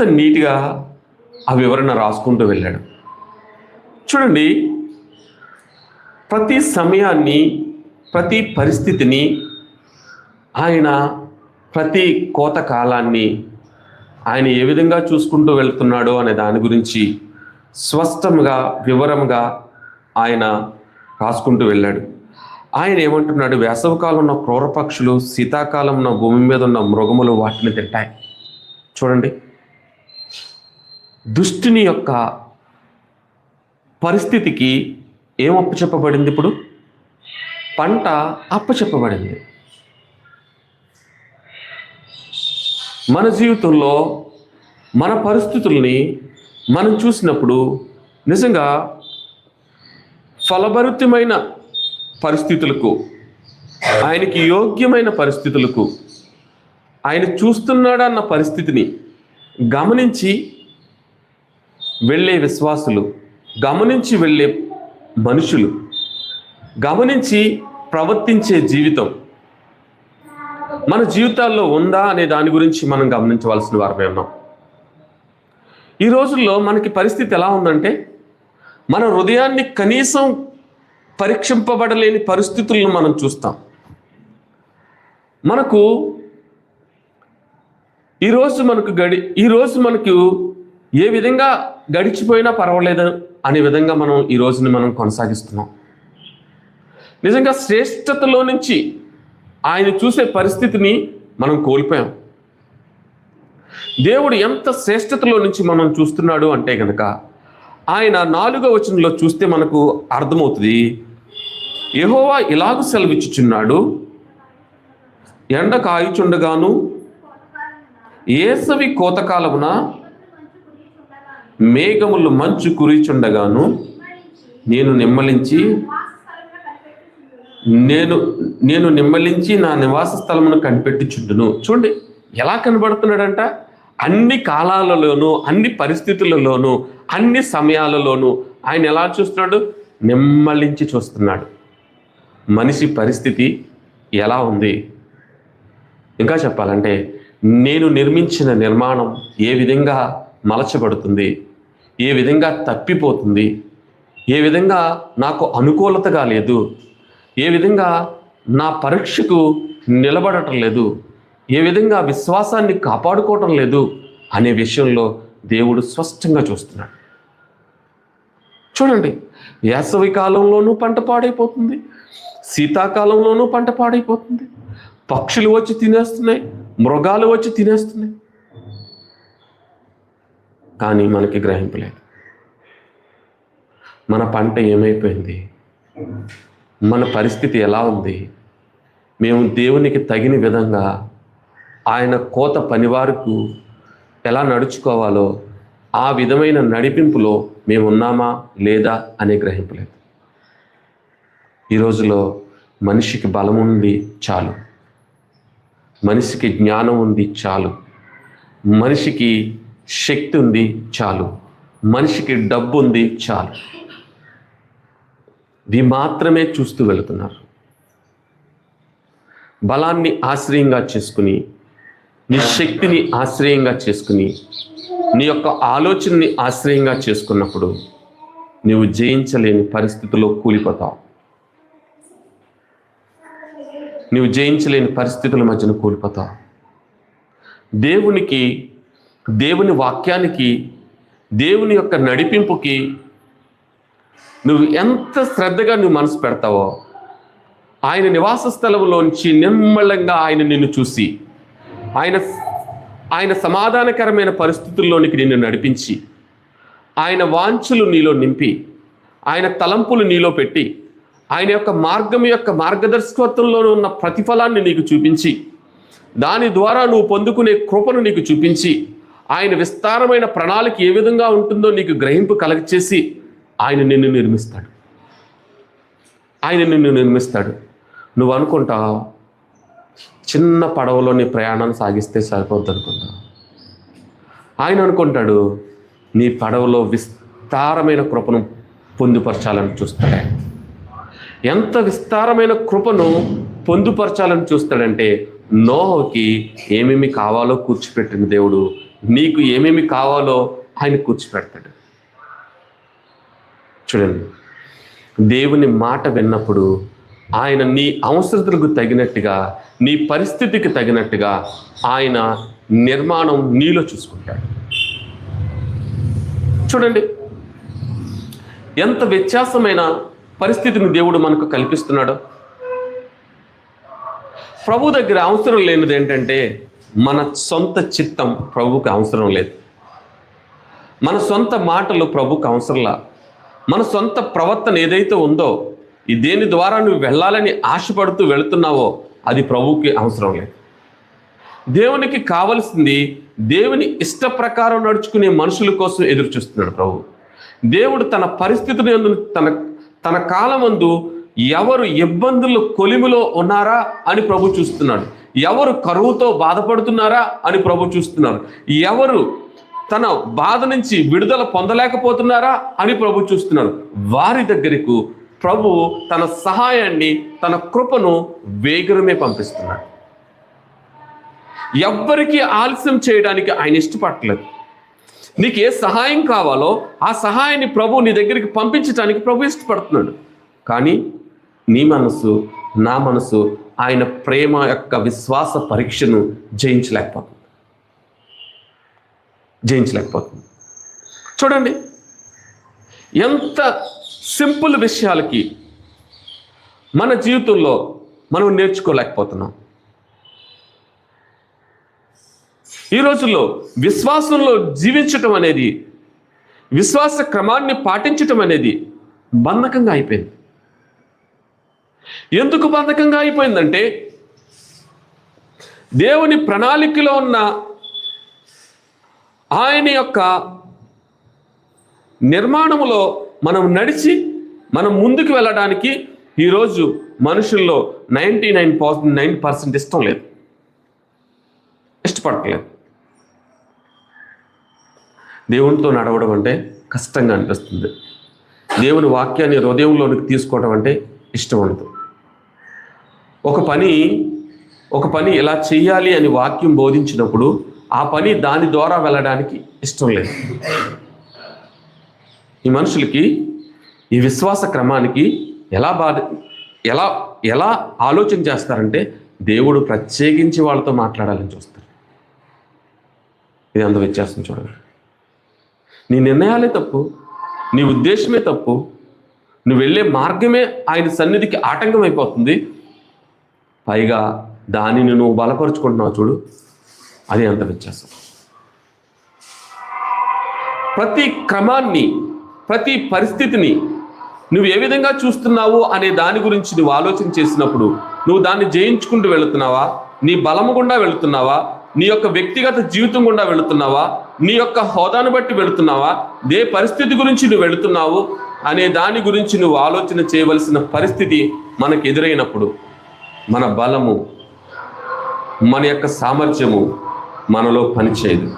ఎంత నీట్గా ఆ వివరణ రాసుకుంటూ వెళ్ళాడు. చూడండి ప్రతి సమయాన్ని ప్రతి పరిస్థితిని ఆయన ప్రతి కోత కాలాన్ని ఆయన ఏ విధంగా చూసుకుంటూ వెళ్తున్నాడో అనే దాని గురించి స్పష్టంగా వివరంగా ఆయన రాసుకుంటూ వెళ్ళాడు. ఆయన ఏమంటున్నాడు వేసవకాలం ఉన్న క్రూరపక్షులు శీతాకాలం ఉన్న భూమి మీద ఉన్న మృగములు వాటిని తింటాయి. చూడండి దుష్టుని యొక్క పరిస్థితికి ఏం అప్పచెప్పబడింది ఇప్పుడు? పంట అప్పచెప్పబడింది. మన జీవితంలో మన పరిస్థితుల్ని మనం చూసినప్పుడు నిజంగా ఫలభరితమైన పరిస్థితులకు ఆయనకి యోగ్యమైన పరిస్థితులకు ఆయన చూస్తున్నాడన్న పరిస్థితిని గమనించి వెళ్ళే విశ్వాసులు గమనించి వెళ్ళే మనుషులు గమనించి ప్రవర్తించే జీవితం. మన జీవితాల్లో ఉందా అనే దాని గురించి మనం గమనించవలసిన వారమే ఉన్నాం. ఈ రోజుల్లో మనకి పరిస్థితి ఎలా ఉందంటే మన హృదయాన్ని కనీసం పరీక్షింపబడలేని పరిస్థితులను మనం చూస్తాం. మనకు ఈరోజు మనకు గడి ఈరోజు మనకు ఏ విధంగా గడిచిపోయినా పర్వాలేదు అనే విధంగా మనం ఈ రోజుని మనం కొనసాగిస్తున్నాం. నిజంగా శ్రేష్టతలో నుంచి ఆయన చూసే పరిస్థితిని మనం కోల్పోయాం. దేవుడు ఎంత శ్రేష్టతలో నుంచి మనం చూస్తున్నాడు అంటే కనుక ఆయన నాలుగో వచనంలో చూస్తే మనకు అర్థమవుతుంది యహోవా ఇలాగ సెలవిచ్చుచున్నాడు ఎండ కాయుచుండగాను ఏసవి కోతకాలమున మేఘములు మంచు కురిచుండగాను నేను నిమ్మలించి నేను నేను నిమ్మలించి నా నివాస స్థలమును కనిపెట్టుచుండును. చూడండి ఎలా కనబడుతున్నాడంట? అన్ని కాలాలలోనూ అన్ని పరిస్థితులలోనూ అన్ని సమయాలలోనూ ఆయన ఎలా చూస్తున్నాడు? నిమ్మలించి చూస్తున్నాడు. మనిషి పరిస్థితి ఎలా ఉంది? ఇంకా చెప్పాలంటే నేను నిర్మించిన నిర్మాణం ఏ విధంగా మలచబడుతుంది? ఏ విధంగా తప్పిపోతుంది? ఏ విధంగా నాకు అనుకూలతగా లేదు? ఏ విధంగా నా పరీక్షకు నిలబడటం లేదు? ఏ విధంగా విశ్వాసాన్ని కాపాడుకోవటం లేదు? అనే విషయంలో దేవుడు స్పష్టంగా చూస్తున్నాడు. చూడండి వేసవి కాలంలోనూ పంట పాడైపోతుంది. శీతాకాలంలోనూ పంట పాడైపోతుంది. పక్షులు వచ్చి తినేస్తున్నాయి మృగాలు వచ్చి తినేస్తున్నాయి. కానీ మనకి గ్రహింపలేదు మన పంట ఏమైపోయింది? మన పరిస్థితి ఎలా ఉంది? మేము దేవునికి తగిన విధంగా ఆయన కోత పనివారికి ఎలా నడుచుకోవాలో ఆ విధమైన నడిపింపులో మేము ఉన్నామా లేదా అనే గ్రహింపలేదు ఈ రోజులో మనిషికి బలం ఉంది చాలు. మనిషికి జ్ఞానం ఉంది చాలు. మనిషికి శక్తి ఉంది చాలు. మనిషికి డబ్బు ఉంది చాలు. ఇది మాత్రమే చూస్తూ వెళుతున్నారు. బలాన్ని ఆశ్రయంగా చేసుకుని నీ శక్తిని ఆశ్రయంగా చేసుకుని నీ యొక్క ఆలోచనని ఆశ్రయంగా చేసుకున్నప్పుడు నీవు జయించలేని పరిస్థితిలో కూలిపోతావు. నీవు జయించలేని పరిస్థితుల మధ్యన కూలిపోతావు. దేవునికి దేవుని వాక్యానికి దేవుని యొక్క నడిపింపుకి నువ్వు ఎంత శ్రద్ధగా నువ్వు మనసు పెడతావో ఆయన నివాస స్థలంలోంచి నిమ్మళంగా ఆయన నిన్ను చూసి ఆయన ఆయన సమాధానకరమైన పరిస్థితుల్లోనికి నిన్ను నడిపించి ఆయన వాంఛలు నీలో నింపి ఆయన తలంపులు నీలో పెట్టి ఆయన యొక్క మార్గం యొక్క మార్గదర్శకత్వంలో ఉన్న ప్రతిఫలాన్ని నీకు చూపించి దాని ద్వారా నువ్వు పొందుకునే కృపను నీకు చూపించి ఆయన విస్తారమైన ప్రణాళిక ఏ విధంగా ఉంటుందో నీకు గ్రహింపు కలగచేసి ఆయన నిన్ను నిర్మిస్తాడు. ఆయన నిన్ను నిర్మిస్తాడు. నువ్వు అనుకుంటా చిన్న పడవలో నీ ప్రయాణాన్ని సాగిస్తే సరిపోద్ది అనుకుంటా. ఆయన అనుకుంటాడు నీ పడవలో విస్తారమైన కృపను పొందుపరచాలని చూస్తాడు. ఎంత విస్తారమైన కృపను పొందుపరచాలని చూస్తాడంటే నోహోకి ఏమేమి కావాలో కూర్చిపెట్టిన దేవుడు నీకు ఏమేమి కావాలో ఆయన కూర్చిపెడతాడు. చూడండి. దేవుని మాట విన్నప్పుడు ఆయన నీ అవసరతలకు తగినట్టుగా నీ పరిస్థితికి తగినట్టుగా ఆయన నిర్మాణం నీలో చూసుకుంటాడు. చూడండి. ఎంత వ్యత్యాసమైన పరిస్థితిని దేవుడు మనకు కల్పిస్తున్నాడు. ప్రభు దగ్గర అవసరం లేనిది ఏంటంటే మన సొంత చిత్తం ప్రభుకి అవసరం లేదు. మన సొంత మాటలు ప్రభుకు అవసరంలా. మన సొంత ప్రవర్తన ఏదైతే ఉందో ఈ దేని ద్వారా నువ్వు వెళ్ళాలని ఆశపడుతూ వెళుతున్నావో అది ప్రభువుకి అవసరం లేదు. దేవునికి కావలసింది దేవుని ఇష్ట ప్రకారం నడుచుకునే మనుషుల కోసం ఎదురు చూస్తున్నాడు ప్రభు. దేవుడు తన పరిస్థితిని తన తన కాలమందు ఎవరు ఇబ్బందులు కొలిమిలో ఉన్నారా అని ప్రభు చూస్తున్నాడు. ఎవరు కరువుతో బాధపడుతున్నారా అని ప్రభు చూస్తున్నారు. ఎవరు తన బాధ నుంచి విడుదల పొందలేకపోతున్నారా అని ప్రభు చూస్తున్నారు. వారి దగ్గరకు ప్రభు తన సహాయాన్ని తన కృపను వేగరమే పంపిస్తున్నాడు. ఎవ్వరికి ఆలస్యం చేయడానికి ఆయన ఇష్టపడలేదు నీకు ఏ సహాయం కావాలో ఆ సహాయాన్ని ప్రభు నీ దగ్గరికి పంపించడానికి ప్రభు ఇష్టపడుతున్నాడు. కానీ నీ మనసు నా మనసు ఆయన ప్రేమ యొక్క విశ్వాస పరీక్షను జయించలేకపోతుంది. జయించలేకపోతుంది. చూడండి ఎంత సింపుల్ విషయాలకి మన జీవితంలో మనం నేర్చుకోలేకపోతున్నాం. ఈ రోజుల్లో విశ్వాసంలో జీవించటం అనేది విశ్వాస క్రమాన్ని పాటించటం అనేది బంధకంగా అయిపోయింది. ఎందుకు బంధకంగా అయిపోయిందంటే దేవుని ప్రణాళికలో ఉన్న ఆయన యొక్క నిర్మాణములో మనం నడిచి మనం ముందుకు వెళ్ళడానికి ఈరోజు మనుషుల్లో ninety nine percent nine percent ఇష్టం లేదు. ఇష్టపడట్లేదు. దేవునితో నడవడం అంటే కష్టంగా అనిపిస్తుంది. దేవుని వాక్యాన్ని హృదయంలోనికి తీసుకోవడం అంటే ఇష్టం ఉండదు. ఒక పని ఒక పని ఎలా చేయాలి అని వాక్యం బోధించినప్పుడు ఆ పని దాని ద్వారా వెళ్ళడానికి ఇష్టం లేదు. ఈ మనుషులకి ఈ విశ్వాస క్రమానికి ఎలా బాధ ఎలా ఎలా ఆలోచన చేస్తారంటే దేవుడు ప్రత్యేకించి వాళ్ళతో మాట్లాడాలని చూస్తారు. ఇది అంత వ్యత్యాసం చూడండి. నీ నిర్ణయాలే తప్పు నీ ఉద్దేశమే తప్పు నువ్వు వెళ్ళే మార్గమే ఆయన సన్నిధికి ఆటంకం అయిపోతుంది పైగా దానిని నువ్వు బలపరుచుకుంటున్నావు చూడు అది అంత వ్యత్యాసం. ప్రతి క్రమాన్ని ప్రతి పరిస్థితిని నువ్వు ఏ విధంగా చూస్తున్నావు అనే దాని గురించి నువ్వు ఆలోచన చేసినప్పుడు నువ్వు దాన్ని జయించుకుంటూ వెళుతున్నావా? నీ బలము గుండా వెళుతున్నావా? నీ యొక్క వ్యక్తిగత జీవితం గుండా వెళుతున్నావా? నీ యొక్క హోదాను బట్టి వెళుతున్నావా? ఏ పరిస్థితి గురించి నువ్వు వెళుతున్నావు అనే దాని గురించి నువ్వు ఆలోచన చేయవలసిన పరిస్థితి మనకు ఎదురైనప్పుడు మన బలము మన యొక్క సామర్థ్యము మనలో పనిచేయదు.